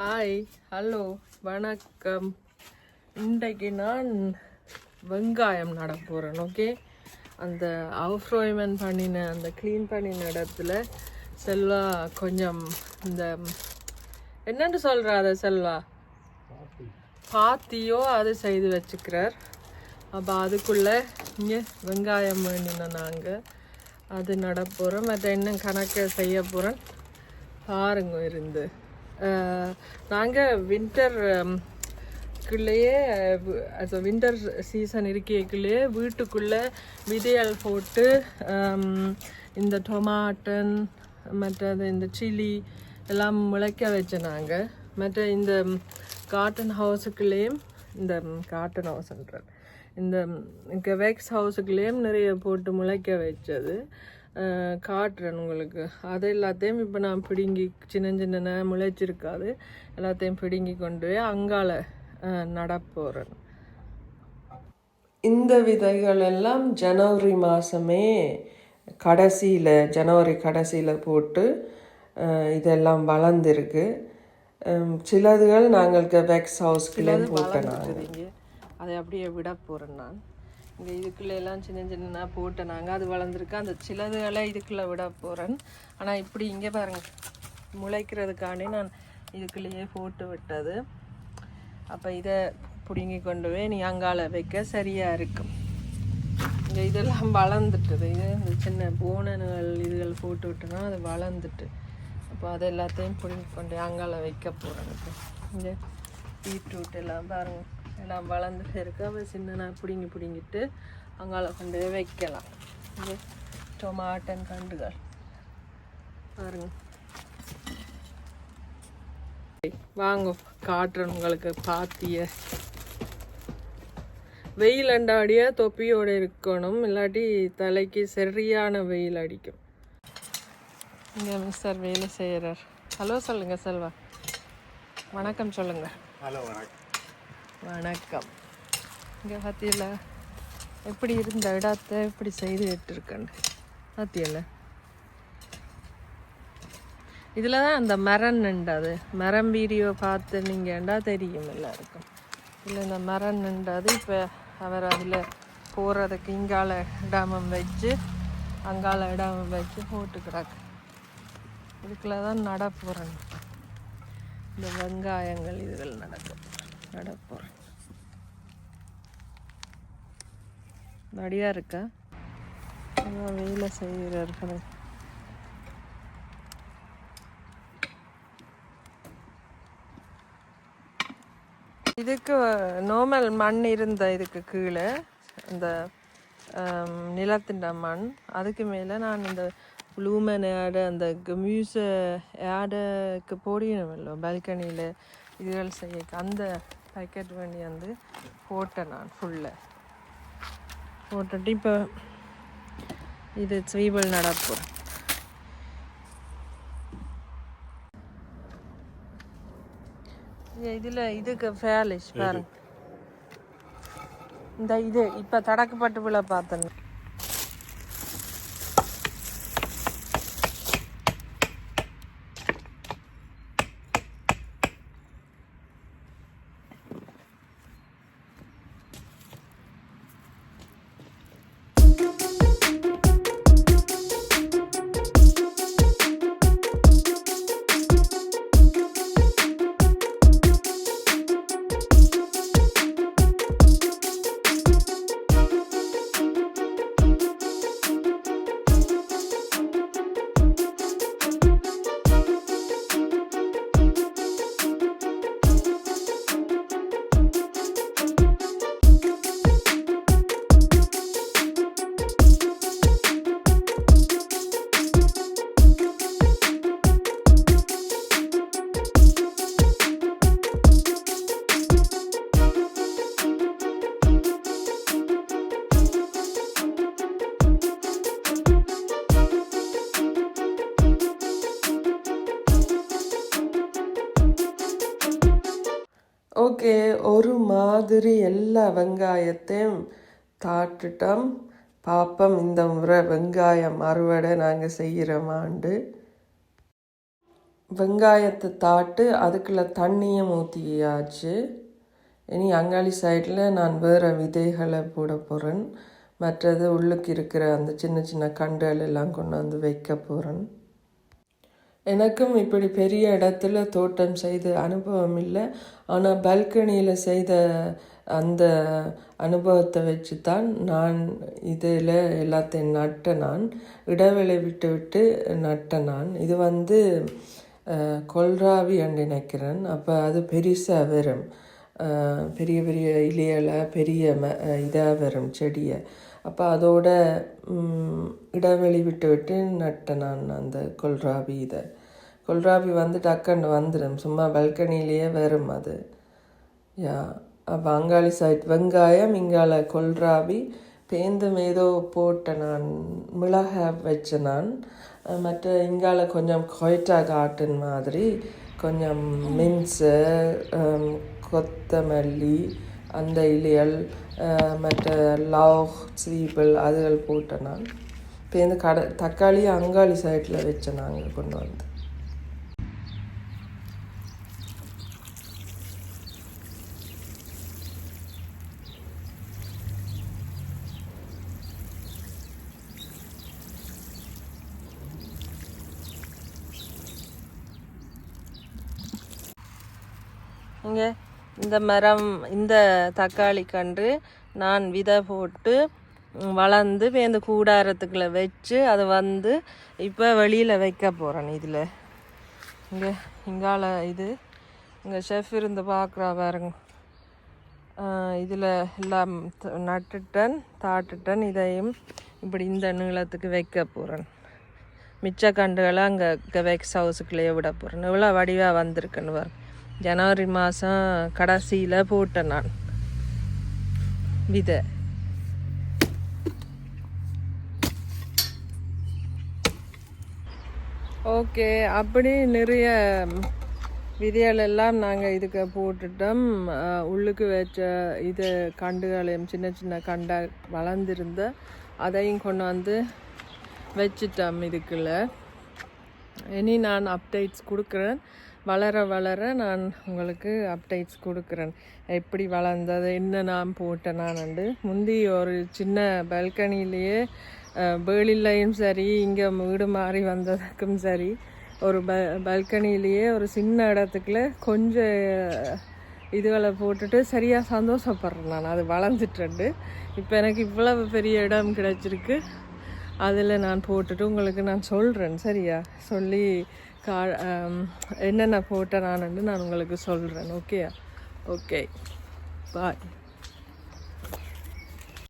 Hi hello வணக்கம். இன்றைக்கு நான் வெங்காயம் நட போகிறேன் ஓகே அந்த அவுஃப்ரோய்மென் பண்ணின அந்த க்ளீன் பண்ணின இடத்துல செல்வா கொஞ்சம் இந்த என்னென்று சொல்கிறா அதை செல்வா? பாத்தியோ அது செய்து வச்சுக்கிறார். அப்போ அதுக்குள்ளே இங்கே வெங்காயம் வேண்டினோம் நாங்கள் அது நட போகிறோம் மற்ற இன்னும் கணக்கு செய்ய போகிறேன் பாருங்க இருந்து. நாங்கள் um, வின்டர் குள்ளேயே அது வின்டர் சீசன் இருக்கைக்குள்ளேயே வீட்டுக்குள்ளே விதையால் போட்டு um, இந்த டொமாட்டன் மற்றது இந்த சில்லி எல்லாம் முளைக்க வச்ச நாங்கள் மற்ற இந்த um, காட்டன் ஹவுஸுக்குள்ளேயும் இந்த காட்டன் ஹவுஸ்ன்றார் இந்த கெவேக்ஸ் ஹவுஸுக்குள்ளேயும் நிறைய போட்டு முளைக்க வச்சது. காட்டுறேன் உங்களுக்கு. அது எல்லாத்தையும் இப்போ நான் பிடுங்கி சின்ன சின்ன முளைச்சிருக்காது. எல்லாத்தையும் பிடுங்கி கொண்டு போய் அங்கால நடப்போகிறேன் இந்த விதைகள் எல்லாம் ஜனவரி மாதமே கடைசியில் ஜனவரி கடைசியில் போட்டு இதெல்லாம் வளர்ந்துருக்கு. சிலதுகள் நாங்கள் வெக்ஸ் ஹவுஸ்க்குள்ளே போட்டனாங்க அதை அப்படியே விட போகிறேன் நான். இங்கே இதுக்குள்ளே எல்லாம் சின்ன சின்னதாக போட்டேன் நாங்கள் அது வளர்ந்துருக்கு. அந்த சிலதுகளை இதுக்குள்ளே விட போகிறேன் ஆனால் இப்படி இங்கே பாருங்கள் முளைக்கிறதுக்காண்டி நான் இதுக்குள்ளேயே போட்டு விட்டது. அப்போ இதை பிடுங்கி கொண்டு போய் நீ அங்கால வைக்க சரியாக இருக்கும் இங்கே இதெல்லாம் வளர்ந்துட்டுது. இது இந்த சின்ன போனனுகள் இதுகள் போட்டு விட்டோன்னா அது வளர்ந்துட்டு. அப்போ அது எல்லாத்தையும் பிடுங்கி கொண்டு அங்கால வைக்க போகிறேன் இங்கே பீட்ரூட் எல்லாம் பாருங்கள் நான் வளர்ந்துட்டு இருக்க அப்போ சின்ன பிடுங்கி பிடிங்கிட்டு அங்கால கொண்டு போய் வைக்கலாம். இங்கே டொமாட்டன் கண்டுகள் பாருங்க. வாங்க காட்டுறேன் உங்களுக்கு பாத்திய. வெயில் அண்டாடிய தொப்பியோட இருக்கணும். இல்லாட்டி தலைக்கு சரியான வெயில் அடிக்கும். இங்கே மிஸ்டர் வேலை செய்கிறார். ஹலோ சொல்லுங்கள் செல்வா. வணக்கம் சொல்லுங்கள் ஹலோ வணக்கம். வணக்கம். இங்கே பார்த்தியில எப்படி இருந்த இடத்தை எப்படி செய்து விட்டுருக்கேன்னு பார்த்தீங்களா இதில் தான் அந்த மரம் மரம் வீடியோ பார்த்து நீங்கள்டா தெரியும் எல்லாருக்கும்? இல்லை இந்த மரம் இப்போ அவர் அதில் போகிறதுக்கு இங்கால இடாமம் வச்சு அங்கால இடாமம் வச்சு போட்டுக்கிறாங்க இதுக்குள்ள தான் நட போகிறேன் இந்த வெங்காயங்கள் இதுகள் நடக்கும். நட போகிறேன் நடியா இருக்கா அதான் வேலை செய்கிறார் இதுக்கு நோமல் மண் இருந்த இதுக்கு கீழே அந்த நிலத்தின் மண் அதுக்கு மேலே நான் இந்த ப்ளூமன் ஆடு அந்த கம்யூஸ ஆடுக்கு போடியணுமല്ലോ பால்கனியில் இதுகள் செய்ய அந்த பேக்கெட் வேண்டி வந்து போட்டேன் நான் ஃபுல்லாக போட்டுட்டு இப்போ இது ஸ்வீபல் நடப்பு இதில் இதுக்கு ஃபேலிஷ் பாருங்க. இந்த இது இப்போ தடக்கப்பட்டு விழா பார்த்தேன். மாதிரி எல்லா வெங்காயத்தையும் தாட்டுட்டோம். பாப்பம் இந்த முறை வெங்காயம் அறுவடை நாங்கள் செய்கிறோமாண்டு வெங்காயத்தை தாட்டு அதுக்குள்ள தண்ணியும் ஊற்றியாச்சு இனி அங்காளி சைடில் நான் வேறு விதைகளை போட போகிறேன் மற்றது உள்ளுக்கு இருக்கிற அந்த சின்ன சின்ன கண்டுகள் எல்லாம் கொண்டு வந்து வைக்க போகிறேன் எனக்கும் இப்படி பெரிய இடத்துல தோட்டம் செய்த அனுபவம் இல்லை. ஆனால் பால்கனியில் செய்த அந்த அனுபவத்தை வச்சு தான் நான் இதில் எல்லாத்தையும் நட்ட நான் இடைவெளி விட்டு விட்டு நட்ட நான். இது வந்து கொல்ராவி என்று நினைக்கிறேன். அப்போ அது பெருசாக வரும் பெரிய பெரிய இலையில பெரிய ம இதாக வரும் செடியை. அப்போ அதோட இடைவெளி விட்டு விட்டு நட்டேன் நான் அந்த கொல்ராவி இதை. கொல்ராவி வந்து டக்குன்னு வந்துடும் சும்மா பால்கனிலேயே வரும் அது. யா அப்போ அங்காளி சைட் வெங்காயம் இங்கால கொல்ராபி பேந்தும் ஏதோ போட்ட நான் மிளகாய் வச்ச நான் மற்ற இங்கால கொஞ்சம் கொய்ட்டா காட்டன் மாதிரி கொஞ்சம் மின்ஸு கொத்தமல்லி அந்த இலையல் மற்ற லவ் சீப்பிள் அதுகள் போட்ட நான் இந்த கடை தக்காளி அங்காளி சைட்டில் வச்ச நாங்கள் கொண்டு வந்து இங்கே இந்த மரம் இந்த தக்காளி கன்று நான் விதை போட்டு வளர்ந்து இந்த கூடாரத்துக்குள்ள வச்சு அதை வந்து இப்போ வெளியில் வைக்க போகிறேன் இதில். இங்கே இங்கால இது. இங்கே ஷெஃப் இருந்து பார்க்குறா பாருங்க. இதில் எல்லாம் நட்டுட்டன் நட்டுட்டேன் தாட்டுட்டேன் இதையும் இப்படி இந்த நீளத்துக்கு வைக்க போகிறேன் மிச்ச கண்டுகளை அங்கே கெவேக்ஸ் ஹவுஸுக்குள்ளேயே விட போகிறேன் இவ்வளோ வடிவாக வந்திருக்குன்னு பாருங்க. ஜனவரி மாதம் கடைசியில் போட்டேன் நான். விதை. ஓகே அப்படி நிறைய விதைகள் எல்லாம் நாங்கள் இதுக்கு போட்டுட்டோம். உள்ளுக்கு வச்ச இது கண்டுகளையும் சின்ன சின்ன கண்டா வளர்ந்துருந்த அதையும் கொண்டு வந்து வச்சுட்டோம் இதுக்குள்ள. இனி நான் அப்டேட்ஸ் கொடுக்குறேன். வளர வளர நான் உங்களுக்கு அப்டேட்ஸ் கொடுக்குறேன். எப்படி வளர்ந்தது என்ன நான் போட்டேன் நான் முந்தி ஒரு சின்ன பால்கனிலேயே பேலிலையும் சரி இங்கே வீடு மாறி வந்ததுக்கும் சரி ஒரு ப பால்கனிலேயே ஒரு சின்ன இடத்துக்குள்ள கொஞ்சம் இதுகளை போட்டுட்டு சரியாக சந்தோஷப்படுறேன் நான். அது வளர்ந்துட்டு இப்போ எனக்கு இவ்வளவு பெரிய இடம் கிடைச்சிருக்கு. அதில் நான் போட்டுட்டு உங்களுக்கு நான் சொல்கிறேன் சரியா? சொல்லி கா என்னென்ன போட்டேன் நான் நான் உங்களுக்கு சொல்கிறேன் ஓகே ஓகே பாய்